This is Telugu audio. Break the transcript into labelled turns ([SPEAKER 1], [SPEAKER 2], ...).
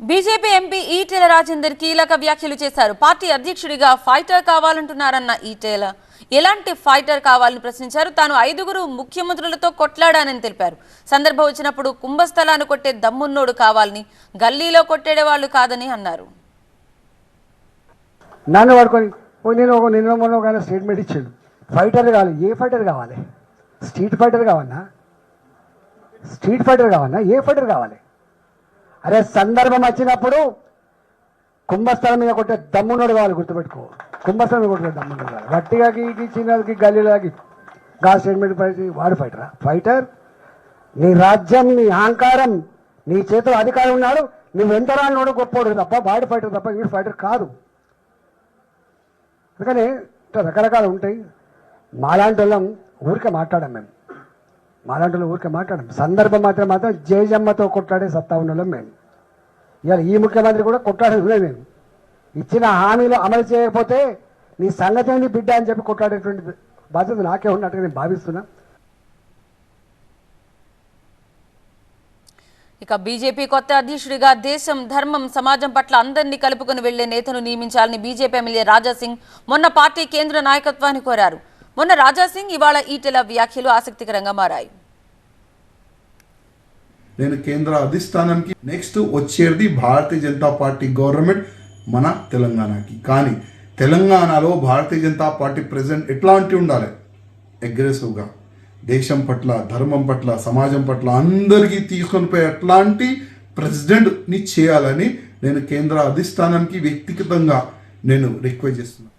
[SPEAKER 1] బీజేపీ ఎంపీ ఈటెల రాజేందర్ కీలక వ్యాఖ్యలు చేశారు. పార్టీ అధ్యక్షుడిగా ఫైటర్ కావాలంటున్నారన్న ఈటెల ఎలాంటి ఫైటర్ కావాలని ప్రశ్నించారు. తాను ఐదుగురు ముఖ్యమంత్రులతో కొట్లాడానని తెలిపారు. సందర్భం వచ్చినప్పుడు కుంభస్థలాన్ని కొట్టే దమ్మున్నోడు కావాలని గల్లీలో కొట్టేడే వాళ్ళు కాదని అన్నారు.
[SPEAKER 2] నన్ను పడుకొని నేను ఒక నిన్న మొన్న ఒక స్టేట్మెంట్ ఇచ్చాడు. ఫైటర్ కావాలి. ఏ ఫైటర్ కావాలి? స్ట్రీట్ ఫైటర్ కావాలన్నా స్ట్రీట్ ఫైటర్ కావాలన్నా ఏ ఫైటర్ కావాలి? అరే సందర్భం వచ్చినప్పుడు కుంభస్థలం మీద కొట్టే దమ్మునోడు కావాలి గుర్తుపెట్టుకో. కుంభస్థలం మీద కొట్టే దమ్మున్నోడు కావాలి. గట్టిగాకి చిన్నకి గల్లీలాగి గా స్టేట్మెంట్ పడి వాడు ఫైటరా ఫైటర్ నీ రాజ్యం నీ అహంకారం నీ చేతిలో అధికారం ఉన్నాడు నువ్వు ఎంత గొప్పోడు తప్ప వాడు ఫైటర్ తప్ప వీడు ఫైటర్ కాదు. అందుకని రకరకాలు ఉంటాయి. మాలాంటి వాళ్ళం ఊరికే మాట్లాడాం మేము. మాలాంటి వాళ్ళు ఊరికే మాట్లాడాం. సందర్భం మాత్రం మాత్రం జయజమ్మతో కొట్లాడే సత్తా ఉన్న వాళ్ళం మేము. ఇవాళ ఈ ముఖ్యమంత్రి కూడా కొట్లాడేది మేము ఇచ్చిన హామీలు అమలు చేయకపోతే నీ సంగతి బిడ్డ అని చెప్పి కొట్లాడేటువంటి బాధ్యత నాకే ఉన్నట్టుగా నేను భావిస్తున్నా.
[SPEAKER 1] ఇక బీజేపీ కొత్త అధ్యక్షుడిగా దేశం ధర్మం సమాజం పట్ల అందరినీ కలుపుకుని వెళ్ళే నేతను నియమించాలని బీజేపీ ఎమ్మెల్యే రాజాసింగ్ మొన్న పార్టీ కేంద్ర నాయకత్వాన్ని కోరారు. మొన్న రాజాసింగ్ ఇవాళ ఈటెల వ్యాఖ్యలు ఆసక్తికరంగా మారాయి.
[SPEAKER 3] నేను కేంద్ర అధిష్టానంకి నెక్స్ట్ వచ్చేది భారతీయ జనతా పార్టీ గవర్నమెంట్ మన తెలంగాణకి. కానీ తెలంగాణలో భారతీయ జనతా పార్టీ ప్రజెంట్ ఎట్లాంటి ఉండాలి? అగ్రెసివ్గా దేశం పట్ల ధర్మం పట్ల సమాజం పట్ల అందరికీ తీసుకొని పోయే అట్లాంటి ప్రెసిడెంట్ని చేయాలని నేను కేంద్ర అధిష్టానానికి వ్యక్తిగతంగా నేను రిక్వెస్ట్ చేస్తున్నాను